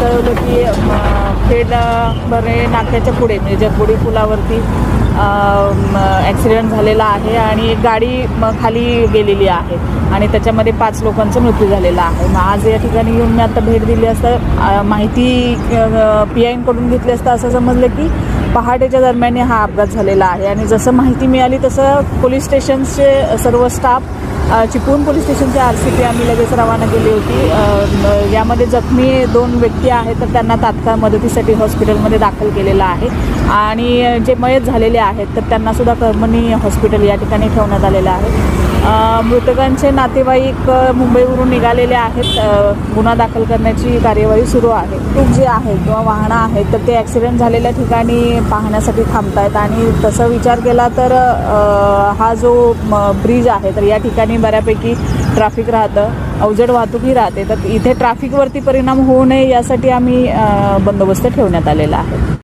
कळवलं की खेड बरे नाक्याच्या पुढे म्हणजे जगबुडी पुलावरती ॲक्सिडेंट झालेला आहे आणि एक गाडी खाली गेलेली आहे आणि त्याच्यामध्ये पाच लोकांचा मृत्यू झालेला आहे. मग आज या ठिकाणी येऊन मी आता भेट दिली असता माहिती पी आयकडून घेतली असता असं समजलं की पहाटेच्या दरम्यान हा अपघात झालेला आहे. आणि जसं माहिती मिळाली तसं पोलीस स्टेशनचे सर्व स्टाफ चिपळूण पोलीस स्टेशनचे आर सी पी आम्ही लगेच रवाना केली होती. यामध्ये जखमी दोन व्यक्ती आहेत तर त्यांना तात्काळ मदतीसाठी हॉस्पिटलमध्ये दाखल केलेलं आहे. आणि जे मयत झालेले आहेत तर त्यांनासुद्धा कर्मणी हॉस्पिटल या ठिकाणी ठेवण्यात आलेलं आहे. मृतकांचे नातेवाईक मुंबईवरून निघालेले आहेत. गुन्हा दाखल करण्याची कार्यवाही सुरू आहे. खूप जे आहे किंवा वाहनं आहेत तर ते ॲक्सिडेंट झालेल्या ठिकाणी पाहण्यासाठी थांबतायत. आणि तसं विचार केला तर हा जो ब्रिज आहे तर या ठिकाणी बऱ्यापैकी ट्रॅफिक राहतं. अवजड वाहतूकही राहते. तर इथे ट्रॅफिकवरती परिणाम होऊ नये यासाठी आम्ही बंदोबस्त ठेवण्यात आलेला आहे.